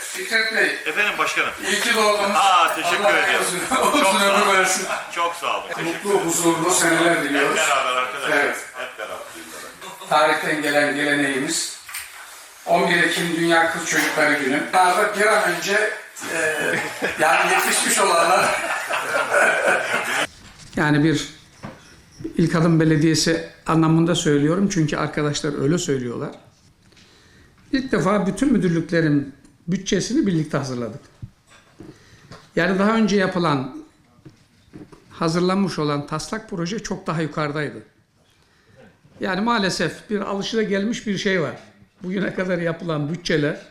Fikret Bey, Efendim başkanım. iyi ki doğdunuz. Aa teşekkür Allah ediyorum. Çok Uzun sağ ömür olun. versin. Çok sağ olun. Teşekkür Mutlu, huzurlu seneler Hep diliyoruz. beraber arkadaşlar. Evet. Hep beraber. Tarihten gelen geleneğimiz 11 Ekim Dünya Kız Çocukları Günü. Bunlarda bir an önce e, yani yetişmiş olanlar yani bir ilk adım belediyesi anlamında söylüyorum çünkü arkadaşlar öyle söylüyorlar. İlk defa bütün müdürlüklerin bütçesini birlikte hazırladık. Yani daha önce yapılan hazırlanmış olan taslak proje çok daha yukarıdaydı. Yani maalesef bir alışılagelmiş bir şey var. Bugüne kadar yapılan bütçeler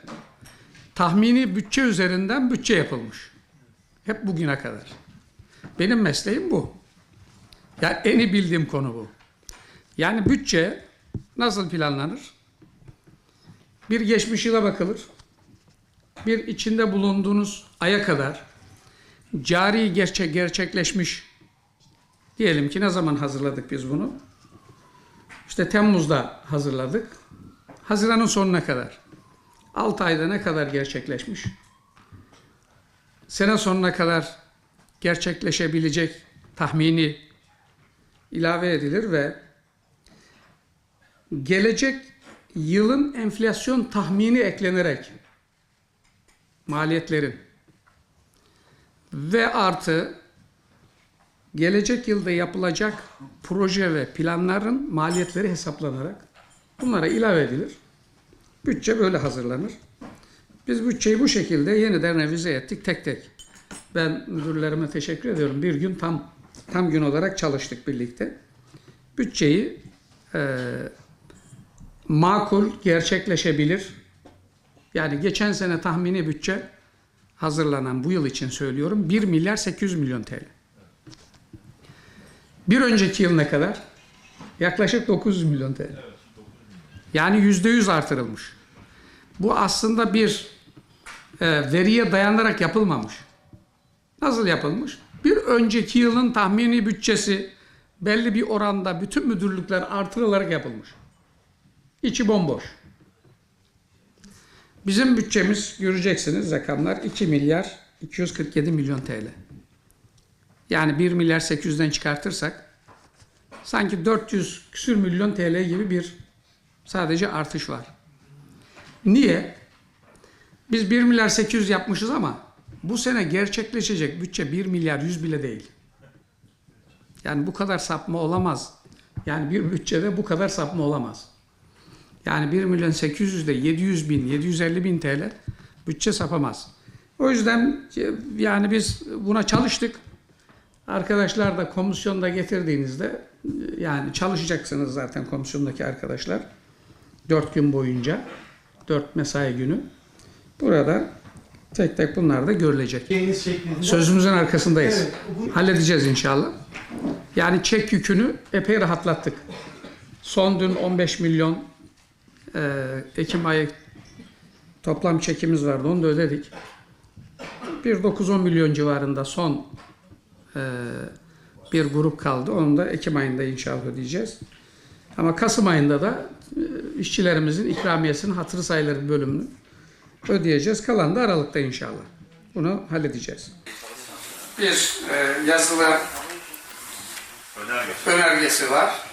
tahmini bütçe üzerinden bütçe yapılmış. Hep bugüne kadar. Benim mesleğim bu. Yani en iyi bildiğim konu bu. Yani bütçe nasıl planlanır? Bir geçmiş yıla bakılır. Bir içinde bulunduğunuz aya kadar cari gerçek gerçekleşmiş diyelim ki ne zaman hazırladık biz bunu? İşte Temmuz'da hazırladık. Haziran'ın sonuna kadar. 6 ayda ne kadar gerçekleşmiş? Sene sonuna kadar gerçekleşebilecek tahmini ilave edilir ve gelecek yılın enflasyon tahmini eklenerek maliyetlerin ve artı gelecek yılda yapılacak proje ve planların maliyetleri hesaplanarak bunlara ilave edilir. Bütçe böyle hazırlanır. Biz bütçeyi bu şekilde yeniden revize ettik tek tek. Ben müdürlerime teşekkür ediyorum. Bir gün tam tam gün olarak çalıştık birlikte. Bütçeyi e, makul, gerçekleşebilir. Yani geçen sene tahmini bütçe hazırlanan bu yıl için söylüyorum 1 milyar 800 milyon TL. Bir önceki yıl ne kadar? Yaklaşık 900 milyon TL. Yani yüzde yüz artırılmış. Bu aslında bir e, veriye dayanarak yapılmamış. Nasıl yapılmış? Bir önceki yılın tahmini bütçesi belli bir oranda bütün müdürlükler artırılarak yapılmış. İçi bomboş. Bizim bütçemiz göreceksiniz rakamlar 2 milyar 247 milyon TL. Yani 1 milyar 800'den çıkartırsak sanki 400 küsür milyon TL gibi bir sadece artış var. Niye? Biz 1 milyar 800 yapmışız ama bu sene gerçekleşecek bütçe 1 milyar 100 bile değil. Yani bu kadar sapma olamaz. Yani bir bütçede bu kadar sapma olamaz. Yani 1 milyon 800 de 700 bin, 750 bin TL bütçe sapamaz. O yüzden e, yani biz buna çalıştık. Arkadaşlar da komisyonda getirdiğinizde e, yani çalışacaksınız zaten komisyondaki arkadaşlar. 4 gün boyunca. 4 mesai günü. Burada tek tek bunlar da görülecek. Sözümüzün arkasındayız. Halledeceğiz inşallah. Yani çek yükünü epey rahatlattık. Son dün 15 milyon e, Ekim ayı toplam çekimiz vardı. Onu da ödedik. Bir 9-10 milyon civarında son e, bir grup kaldı. Onu da Ekim ayında inşallah ödeyeceğiz. Ama Kasım ayında da e, işçilerimizin ikramiyesinin hatırı sayılır bölümünü ödeyeceğiz. Kalan da Aralık'ta inşallah. Bunu halledeceğiz. Bir e, yazılı Önerge. önergesi var.